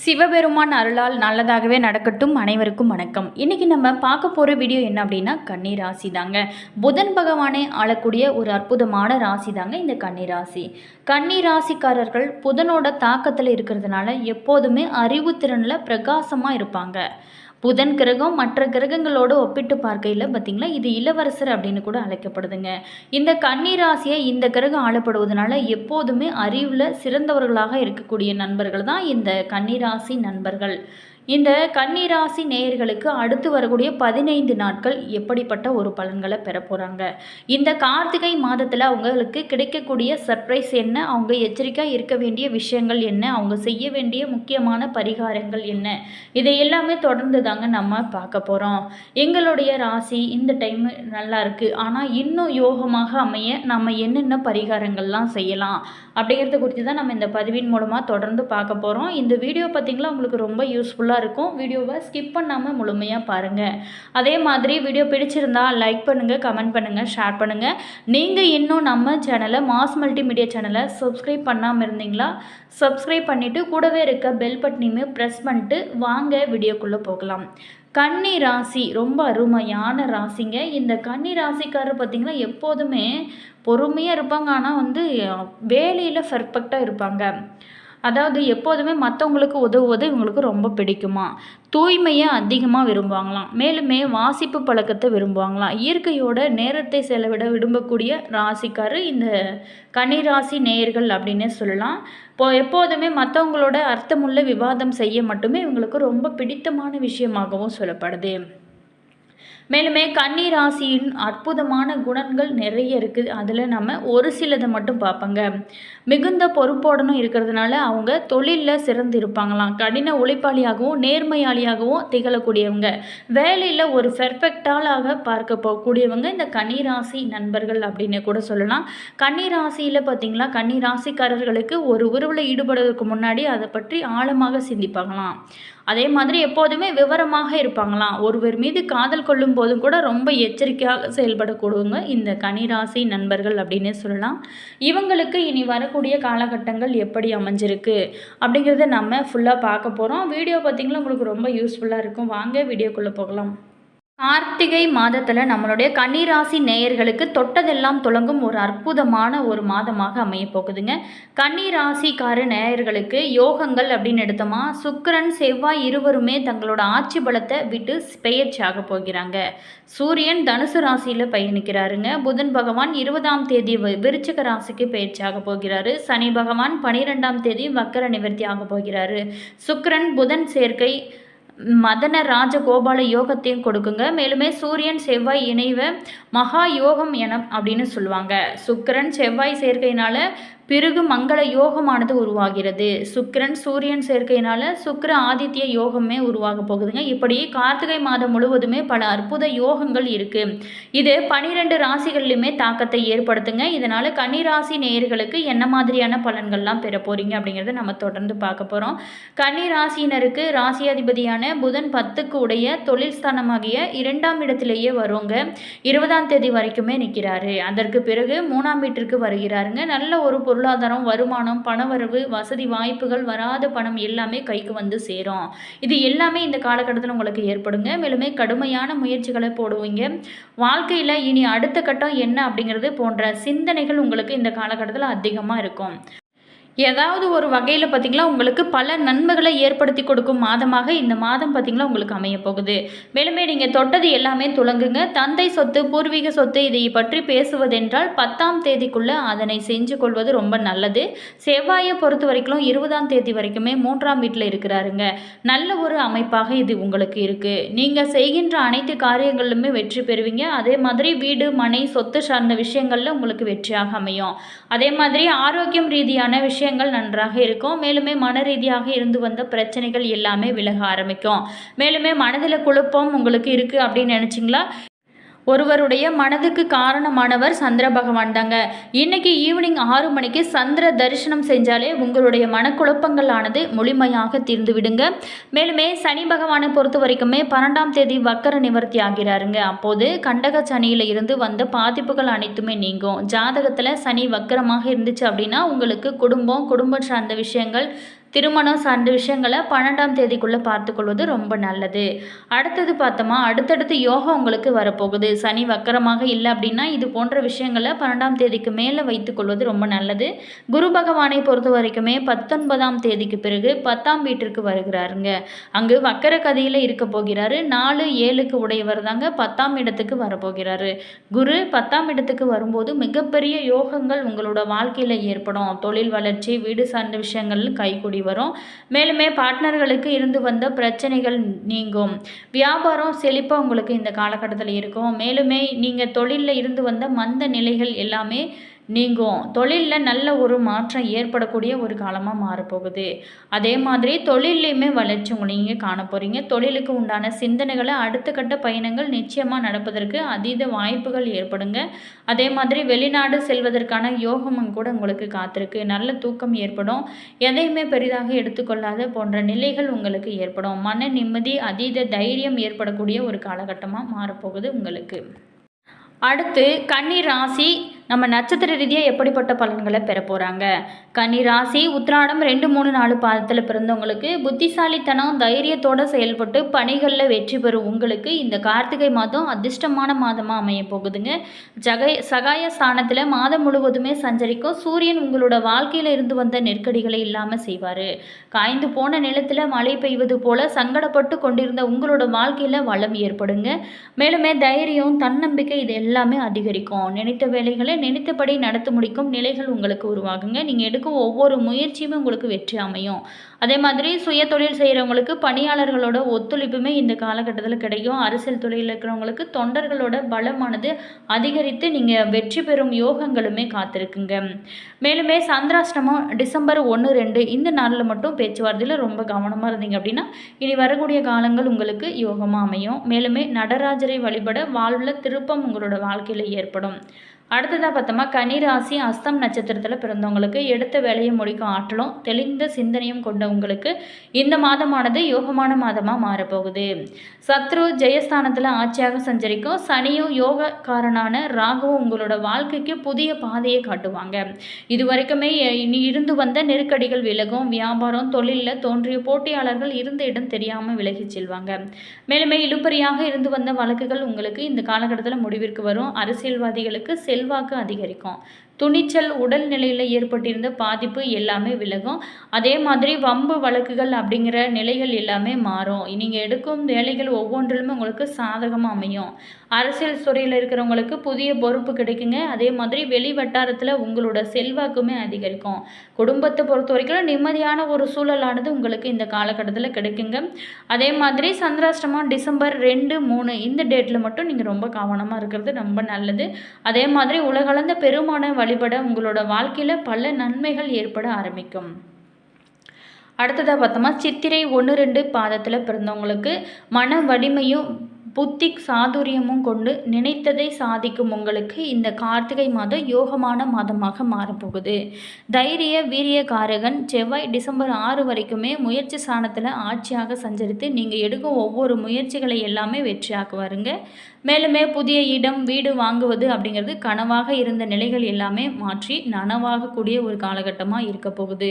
சிவபெருமான் அருளால் நல்லதாகவே நடக்கட்டும். அனைவருக்கும் வணக்கம். இன்றைக்கி நம்ம பார்க்க போகிற வீடியோ என்ன அப்படின்னா கன்னி ராசி தாங்க. புதன் பகவானை ஆளக்கூடிய ஒரு அற்புதமான ராசி தாங்க இந்த கன்னி ராசி. கன்னி ராசிக்காரர்கள் புதனோட தாக்கத்தில் இருக்கிறதுனால எப்போதுமே அறிவுத்திறனில் பிரகாசமாக இருப்பாங்க. புதன் கிரகம் மற்ற கிரகங்களோடு ஒப்பிட்டு பார்க்கையில் பார்த்திங்களா இது இளவரசர் அப்படின்னு கூட அழைக்கப்படுதுங்க. இந்த கன்னிராசியை இந்த கிரகம் ஆளப்படுவதனால எப்போதுமே அறிவில் சிறந்தவர்களாக இருக்கக்கூடிய நண்பர்கள் தான் இந்த கன்னிராசி நண்பர்கள். இந்த கன்னிராசி நேயர்களுக்கு அடுத்து வரக்கூடிய பதினைந்து நாட்கள் எப்படிப்பட்ட ஒரு பலன்களை பெற போகிறாங்க இந்த கார்த்திகை மாதத்தில் அவங்களுக்கு கிடைக்கக்கூடிய சர்ப்ரைஸ் என்ன? அவங்க எச்சரிக்கையாக இருக்க வேண்டிய விஷயங்கள் என்ன? அவங்க செய்ய வேண்டிய முக்கியமான பரிகாரங்கள் என்ன? இதை எல்லாமே தொடர்ந்து தாங்க நம்ம பார்க்க போகிறோம் எங்களுடைய ராசி இந்த டைம் நல்லா இருக்குது ஆனால் இன்னும் யோகமாக அமைய நம்ம என்னென்ன பரிகாரங்கள்லாம் செய்யலாம்? அப்படிங்கிறத குறித்து தான் நம்ம இந்த பதிவின் மூலமாக தொடர்ந்து பார்க்க போகிறோம் இந்த வீடியோ பார்த்திங்களா உங்களுக்கு ரொம்ப யூஸ்ஃபுல்லாக இருக்கும். வீடியோவை ஸ்கிப் பண்ணாமல் முழுமையாக பாருங்கள் அதே மாதிரி வீடியோ பிடிச்சிருந்தா லைக் பண்ணுங்கள் கமெண்ட் பண்ணுங்கள் ஷேர் பண்ணுங்கள் நீங்கள் இன்னும் நம்ம சேனலை மாஸ் மல்டிமீடியா சேனலை சப்ஸ்கிரைப் பண்ணாமல் இருந்தீங்களா? சப்ஸ்கிரைப் பண்ணிவிட்டு கூடவே இருக்க பெல் பட்டனையுமே ப்ரெஸ் பண்ணிட்டு வாங்க வீடியோக்குள்ளே போகலாம். கன்னி ராசி ரொம்ப அருமையான ராசிங்க. இந்த கன்னி ராசிக்காரர் பார்த்திங்கன்னா எப்போதுமே பொறுமையாக இருப்பாங்க. ஆனால் வந்து வேலையில் பர்ஃபெக்டாக இருப்பாங்க. அதாவது எப்போதுமே மற்றவங்களுக்கு உதவுவது இவங்களுக்கு ரொம்ப பிடிக்குமா? தூய்மையை அதிகமாக விரும்புவாங்களாம். மேலுமே வாசிப்பு பழக்கத்தை விரும்புவாங்களாம். இயற்கையோட நேரத்தை செலவிட விரும்பக்கூடிய ராசிக்காரு இந்த கன்னிராசி நேயர்கள் அப்படின்னே சொல்லலாம். இப்போ எப்போதுமே மற்றவங்களோட அர்த்தமுள்ள விவாதம் செய்ய மட்டுமே இவங்களுக்கு ரொம்ப பிடித்தமான விஷயமாகவும் சொல்லப்படுது. மேலுமே கன்னி ராசியின் அற்புதமான குணங்கள் நிறைய இருக்குது. அதில் நம்ம ஒரு சிலதை மட்டும் பார்ப்போங்க. மிகுந்த பொறுப்போடனும் இருக்கிறதுனால அவங்க தொழிலில் சிறந்து இருப்பாங்களாம். கடின உழைப்பாளியாகவும் நேர்மையாளியாகவும் திகழக்கூடியவங்க. வேலையில் ஒரு பெர்ஃபெக்டாலாக பார்க்க போகக்கூடியவங்க இந்த கன்னி ராசி நண்பர்கள் அப்படின்னு கூட சொல்லலாம். கன்னி ராசியில் பார்த்தீங்களா கன்னி ராசிக்காரர்களுக்கு ஒரு உறவில் ஈடுபடுவதற்கு முன்னாடி அதை பற்றி ஆழமாக சிந்திப்பாங்களாம். அதே மாதிரி எப்போதுமே விவரமாக இருப்பாங்களாம். ஒருவர் மீது காதல் கொள்ளும் போதும் கூட ரொம்ப எச்சரிக்கையாக செயல்படக்கூடுவங்க இந்த கனிராசி நண்பர்கள் அப்படின்னே சொல்லலாம். இவங்களுக்கு இனி வரக்கூடிய காலகட்டங்கள் எப்படி அமைஞ்சிருக்கு அப்படிங்கிறத நம்ம ஃபுல்லாக பார்க்க போகிறோம் வீடியோ பார்த்திங்கன்னா உங்களுக்கு ரொம்ப யூஸ்ஃபுல்லாக இருக்கும். வாங்க வீடியோக்குள்ளே போகலாம். கார்த்திகை மாதத்தில் நம்மளுடைய கன்னிராசி நேயர்களுக்கு தொட்டதெல்லாம் தொடங்கும் ஒரு அற்புதமான ஒரு மாதமாக அமைய போகுதுங்க. கன்னிராசிக்கார நேயர்களுக்கு யோகங்கள் அப்படின்னு எடுத்தோமா சுக்கரன் செவ்வாய் இருவருமே தங்களோட ஆட்சி பலத்தை விட்டு பெயர்ச்சியாக போகிறாங்க. சூரியன் தனுசு ராசியில் பயணிக்கிறாருங்க. புதன் பகவான் இருபதாம் தேதி விருச்சிக ராசிக்கு பயிற்சியாக போகிறாரு. சனி பகவான் பனிரெண்டாம் தேதி வக்கர நிவர்த்தி ஆக போகிறாரு. சுக்கரன் புதன் சேர்க்கை மதன ராஜகோபால யோகத்தையும் கொடுக்குங்க. மேலுமே சூரியன் செவ்வாய் இணைவை மகா யோகம் என அப்படின்னு சொல்லுவாங்க. சுக்கிரன் செவ்வாய் சேர்க்கையினால பிறகு மங்கள யோகமானது உருவாகிறது. சுக்கிரன் சூரியன் சேர்க்கையினால சுக்கிர ஆதித்ய யோகமே உருவாக போகுதுங்க. இப்படி கார்த்திகை மாதம் முழுவதுமே பல அற்புத யோகங்கள் இருக்கு. இது பனிரெண்டு ராசிகள்லையுமே தாக்கத்தை ஏற்படுத்துங்க. இதனால கன்னிராசி நேயர்களுக்கு என்ன மாதிரியான பலன்கள்லாம் பெற போறீங்க அப்படிங்கிறத நம்ம தொடர்ந்து பார்க்க போறோம். கன்னி ராசியினருக்கு ராசியாதிபதியான புதன் பத்துக்கு உடைய தொழில் ஸ்தானமாகிய இரண்டாம் இடத்திலேயே வருங்க இருபதாம் தேதி வரைக்குமே நிற்கிறாரு அதற்கு பிறகு மூணாம் வீட்டிற்கு வருகிறாருங்க. நல்ல ஒரு பொருள் பொருளாதாரம் வருமானம் பணவரவு வசதி வாய்ப்புகள் வராத பணம் எல்லாமே கைக்கு வந்து சேரும். இது எல்லாமே இந்த காலகட்டத்தில் உங்களுக்கு ஏற்படுங்க. மேலுமே கடுமையான முயற்சிகளை போடுவீங்க. வாழ்க்கையில் இனி அடுத்த கட்டம் என்ன அப்படிங்கிறது போன்ற சிந்தனைகள் உங்களுக்கு இந்த காலகட்டத்தில் அதிகமாக இருக்கும். ஏதாவது ஒரு வகையில் பார்த்திங்களா உங்களுக்கு பல நன்மைகளை ஏற்படுத்தி கொடுக்கும் மாதமாக இந்த மாதம் பார்த்திங்களா உங்களுக்கு அமைய போகுது. மேலுமே நீங்கள் தொட்டது எல்லாமே துலங்குங்க தந்தை சொத்து பூர்வீக சொத்து இதை பற்றி பேசுவதென்றால் பத்தாம் தேதிக்குள்ளே அதனை செஞ்சு கொள்வது ரொம்ப நல்லது. செவ்வாயை பொறுத்த வரைக்கும் இருபதாம் தேதி வரைக்குமே மூன்றாம் வீட்டில் இருக்கிறாருங்க. நல்ல ஒரு அமைப்பாக இது உங்களுக்கு இருக்குது நீங்கள் செய்கின்ற அனைத்து காரியங்களிலுமே வெற்றி பெறுவீங்க. அதே மாதிரி வீடு மனை சொத்து சார்ந்த விஷயங்களில் உங்களுக்கு வெற்றியாக அமையும். அதே மாதிரி ஆரோக்கியம் ரீதியான விஷயங்கள் நன்றாக இருக்கும். மேலுமே மன ரீதியாக இருந்து வந்த பிரச்சனைகள் எல்லாமே விலக ஆரம்பிக்கும். மேலுமே மனதில் குழப்பம் உங்களுக்கு இருக்குது அப்படின்னு நினச்சிங்களா? ஒருவருடைய மனதுக்கு காரணமானவர் சந்திர பகவான் தாங்க. இன்னைக்கு ஈவினிங் ஆறு மணிக்கு சந்திர தரிசனம் செஞ்சாலே உங்களுடைய மனக்குழப்பங்களானது முழுமையாக தீர்ந்து விடுங்க. மேலுமே சனி பகவானை பொறுத்த வரைக்குமே பன்னெண்டாம் தேதி வக்கர நிவர்த்தி ஆகிறாருங்க. அப்போது கண்டக சனியில் இருந்து வந்த பாதிப்புகள் அனைத்துமே நீங்கும். ஜாதகத்தில் சனி வக்கரமாக இருந்துச்சு அப்படின்னா உங்களுக்கு குடும்பம் குடும்பம் சார்ந்த விஷயங்கள் திருமணம் சார்ந்த விஷயங்களை பன்னெண்டாம் தேதிக்குள்ளே பார்த்துக்கொள்வது ரொம்ப நல்லது. அடுத்தது பார்த்தோமா அடுத்தடுத்து யோகம் உங்களுக்கு வரப்போகுது. சனி வக்கரமாக இல்லை அப்படின்னா இது போன்ற விஷயங்களை பன்னெண்டாம் தேதிக்கு மேலே வைத்துக்கொள்வது ரொம்ப நல்லது. குரு பகவானை பொறுத்த வரைக்குமே பத்தொன்பதாம் தேதிக்கு பிறகு பத்தாம் வீட்டிற்கு வருகிறாருங்க. அங்கு வக்கர கதையில் இருக்க போகிறாரு. நாலு ஏழுக்கு உடையவர் தாங்க பத்தாம் இடத்துக்கு வரப்போகிறாரு. குரு பத்தாம் இடத்துக்கு வரும்போது மிகப்பெரிய யோகங்கள் உங்களோட வாழ்க்கையில் ஏற்படும். தொழில் வளர்ச்சி வீடு சார்ந்த விஷயங்கள் கைகூடி வரும். மேலுமே பார்ட்னர்களுக்கு இருந்து வந்த பிரச்சனைகள் நீங்கும். வியாபாரம் செழிப்பாக உங்களுக்கு இந்த காலகட்டத்தில் இருக்கும். மேலுமே நீங்கள் தொழிலில் இருந்து வந்த மந்த நிலைகள் எல்லாமே நீங்கும். தொழிலில் நல்ல ஒரு மாற்றம் ஏற்படக்கூடிய ஒரு காலமாக மாறப்போகுது. அதே மாதிரி தொழிலையுமே வளர்ச்சி உங்களை நீங்கள் காண போகிறீங்க தொழிலுக்கு உண்டான சிந்தனைகளை அடுத்த கட்ட பயணங்கள் நிச்சயமாக நடப்பதற்கு அதீத வாய்ப்புகள் ஏற்படுங்க. அதே மாதிரி வெளிநாடு செல்வதற்கான யோகமும் கூட உங்களுக்கு காத்திருக்கு. நல்ல தூக்கம் ஏற்படும். எதையுமே பெரிதாக எடுத்துக்கொள்ளாத போன்ற நிலைகள் உங்களுக்கு ஏற்படும். மன நிம்மதி அதீத தைரியம் ஏற்படக்கூடிய ஒரு காலகட்டமாக மாறப்போகுது உங்களுக்கு. அடுத்து கன்னி ராசி நம்ம நட்சத்திர ரீதியாக எப்படிப்பட்ட பலன்களை பெற போகிறாங்க கன்னி ராசி உத்ராடம் ரெண்டு மூணு நாலு பாதத்தில் பிறந்தவங்களுக்கு புத்திசாலித்தனம் தைரியத்தோடு செயல்பட்டு பணிகளில் வெற்றி பெறும் உங்களுக்கு இந்த கார்த்திகை மாதம் அதிர்ஷ்டமான மாதமாக அமைய போகுதுங்க. ஜகை சகாய ஸ்தானத்தில் மாதம் முழுவதுமே சஞ்சரிக்கும் சூரியன் உங்களோட வாழ்க்கையில் இருந்து வந்த நெருக்கடிகளை இல்லாமல் செய்வார். காய்ந்து போன நிலத்தில் மழை பெய்வது போல சங்கடப்பட்டு கொண்டிருந்த உங்களோட வாழ்க்கையில் வளம் ஏற்படுங்க. மேலுமே தைரியம் தன்னம்பிக்கை இது எல்லாமே அதிகரிக்கும். நினைத்த வேலைகளை நினைத்தபடி நடத்த முடிக்கும் நிலைகள் உங்களுக்கு உருவாகுங்க. நீங்கள் எடுக்கும் ஒவ்வொரு முயற்சியுமே உங்களுக்கு வெற்றி அமையும். அதே மாதிரி சுய தொழில் செய்கிறவங்களுக்கு பணியாளர்களோட ஒத்துழைப்புமே இந்த காலகட்டத்தில் கிடைக்கும். அரசியல் தொழிலில் இருக்கிறவங்களுக்கு தொண்டர்களோட பலமானது அதிகரித்து நீங்கள் வெற்றி பெறும் யோகங்களுமே காத்திருக்குங்க. மேலுமே சந்திராஷ்டமம் டிசம்பர் ஒன்று ரெண்டு இந்த நாளில் மட்டும் பேச்சுவார்த்தையில் ரொம்ப கவனமாக இருந்தீங்க அப்படின்னா இனி வரக்கூடிய காலங்கள் உங்களுக்கு யோகமாக அமையும். மேலுமே நடராஜரை வழிபட வாழ்வில் திருப்பம் உங்களோட வாழ்க்கையில் ஏற்படும். அடுத்ததாக பார்த்தோமா கனிராசி அஸ்தம் நட்சத்திரத்தில் பிறந்தவங்களுக்கு எடுத்த வேலையை முடிக்கும் ஆற்றலும் தெளிந்த சிந்தனையும் கொண்ட உங்களுக்கு இந்த மாதமானது யோகமான மாதமாக மாறப்போகுது. சத்ரு ஜெயஸ்தானத்தில் ஆட்சியாக சஞ்சரிக்கும். சனியும் யோகக்காரனான ராகுவும் உங்களோட வாழ்க்கைக்கு புதிய பாதையை காட்டுவாங்க. இது வரைக்குமே இனி இருந்து வந்த நெருக்கடிகள் விலகும். வியாபாரம் தொழிலில் தோன்றிய போட்டியாளர்கள் இருந்த இடம் தெரியாமல் விலகிச் செல்வாங்க. மேலுமே இழுப்பறியாக இருந்து வந்த வழக்குகள் உங்களுக்கு இந்த காலகட்டத்தில் முடிவிற்கு வரும். அரசியல்வாதிகளுக்கு செல் செல்வாக்கு அதிகரிக்கும். துணிச்சல் உடல்நிலையில் ஏற்பட்டிருந்த பாதிப்பு எல்லாமே விலகும். அதே மாதிரி வம்பு வழக்குகள் அப்படிங்கிற நிலைகள் எல்லாமே மாறும். நீங்கள் எடுக்கும் வேலைகள் ஒவ்வொன்றிலுமே உங்களுக்கு சாதகமாக அமையும். அரசியல் துறையில் இருக்கிறவங்களுக்கு புதிய பொறுப்பு கிடைக்குங்க. அதே மாதிரி வெளி வட்டாரத்தில் உங்களோட செல்வாக்குமே அதிகரிக்கும். குடும்பத்தை பொறுத்த வரைக்கும் நிம்மதியான ஒரு சூழலானது உங்களுக்கு இந்த காலகட்டத்தில் கிடைக்குங்க. அதே மாதிரி சந்திராஷ்டமம் டிசம்பர் ரெண்டு மூணு இந்த டேட்டில் மட்டும் நீங்கள் ரொம்ப கவனமாக இருக்கிறது ரொம்ப நல்லது. அதே மாதிரி உலகளந்த பெருமான வழி வழிபட உங்களோட வாழ்க்கையில் பல நன்மைகள் ஏற்பட ஆரம்பிக்கும். அடுத்ததாக பார்த்தோமா சித்திரை ஒன்று ரெண்டு பாதத்தில் பிறந்தவங்களுக்கு மன வலிமையும் புத்தி சாதுரியமும் கொண்டு நினைத்ததை சாதிக்கும் உங்களுக்கு இந்த கார்த்திகை மாதம் யோகமான மாதமாக மாறப்போகுது. தைரிய வீரியகாரகன் செவ்வாய் டிசம்பர் ஆறு வரைக்குமே முயற்சி ஸ்தானத்தில் ஆட்சியாக சஞ்சரித்து நீங்கள் எடுக்கும் ஒவ்வொரு முயற்சிகளை எல்லாமே வெற்றியாக்குவாருங்க. மேலுமே புதிய இடம் வீடு வாங்குவது அப்படிங்கிறது கனவாக இருந்த நிலைகள் எல்லாமே மாற்றி நனவாகக்கூடிய ஒரு காலகட்டமாக இருக்க போகுது.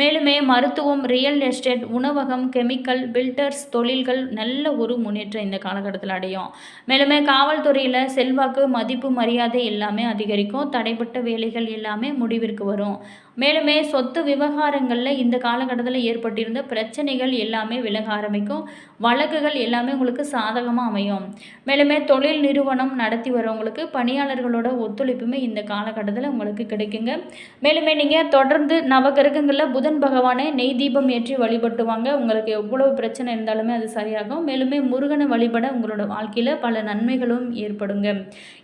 மேலுமே மருத்துவம் ரியல் எஸ்டேட் உணவகம் கெமிக்கல் பில்டர்ஸ் தொழில்கள் நல்ல ஒரு முன்னேற்றம் இந்த காலகட்டத்தில் அடையும். மேலுமே காவல்துறையில் செல்வாக்கு மதிப்பு மரியாதை எல்லாமே அதிகரிக்கும். தடைப்பட்ட வேலைகள் எல்லாமே முடிவிற்கு வரும். மேலுமே சொத்து விவகாரங்களில் இந்த காலகட்டத்தில் ஏற்பட்டிருந்த பிரச்சனைகள் எல்லாமே விலக ஆரம்பிக்கும். வழக்குகள் எல்லாமே உங்களுக்கு சாதகமாக அமையும். மேலுமே தொழில் நிறுவனம் நடத்தி வரவங்களுக்கு பணியாளர்களோட ஒத்துழைப்புமே இந்த காலகட்டத்தில் உங்களுக்கு கிடைக்குங்க. மேலுமே நீங்கள் தொடர்ந்து நவகிரகங்களில் புதன் பகவானை நெய் தீபம் ஏற்றி வழிபட்டுவாங்க. உங்களுக்கு எவ்வளவு பிரச்சனை இருந்தாலுமே அது சரியாகும். மேலுமே முருகனை வழிபட உங்களுக்கு உங்களோட வாழ்க்கையில் பல நன்மைகளும் ஏற்படுங்க.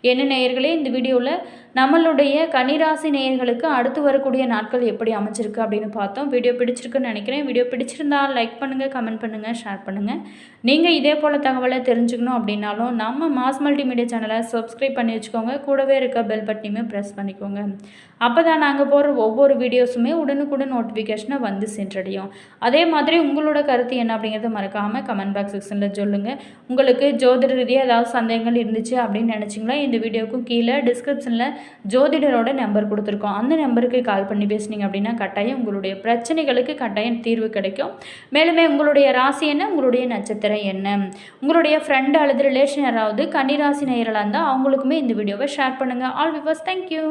என்ன நேயர்களே இந்த வீடியோவில் நம்மளுடைய கன்னிராசி நேயர்களுக்கு அடுத்து வரக்கூடிய நாட்கள் எப்படி அமைச்சிருக்கு அப்படின்னு பார்த்தோம். வீடியோ பிடிச்சிருக்குன்னு நினைக்கிறேன். வீடியோ பிடிச்சிருந்தால் லைக் பண்ணுங்கள் கமெண்ட் பண்ணுங்கள் ஷேர் பண்ணுங்கள் நீங்கள் இதே போல் தகவலை தெரிஞ்சுக்கணும் அப்படின்னாலும் நம்ம மாஸ் மல்டிமீடியா சேனலை சப்ஸ்கிரைப் பண்ணி வச்சுக்கோங்க. கூடவே இருக்க பெல் பட்டனையுமே ப்ரெஸ் பண்ணிக்கோங்க. அப்போ தான் நாங்கள் போகிற ஒவ்வொரு வீடியோஸுமே உடனுக்குடன் நோட்டிஃபிகேஷனை வந்து சென்றடையும். அதே மாதிரி உங்களோட கருத்து என்ன அப்படிங்கிறத மறக்காமல் கமெண்ட் பாக்ஸ் செக்ஷனில் சொல்லுங்கள் உங்களுக்கு ஜோதிட ரீதியாக ஏதாவது சந்தேகங்கள் இருந்துச்சு அப்படின்னு நினச்சிங்களா? இந்த வீடியோக்கும் கீழே டிஸ்கிரிப்ஷனில் ஜோதிடரோட நம்பர் கொடுத்துருக்கோம். அந்த நம்பருக்கு கால் பண்ணி பேசுனீங்க அப்படின்னா கட்டாயம் உங்களுடைய பிரச்சனைகளுக்கு கட்டாயம் தீர்வு கிடைக்கும். மேலுமே உங்களுடைய ராசி என்ன? உங்களுடைய நட்சத்திரம் என்ன? உங்களுடைய ஃப்ரெண்டு அல்லது ரிலேஷன் யாராவது கன்னிராசி நேயர்களாக இருந்தால் அவங்களுக்குமே இந்த வீடியோவை ஷேர் பண்ணுங்கள் ஆல் விவர்ஸ் தேங்க்யூ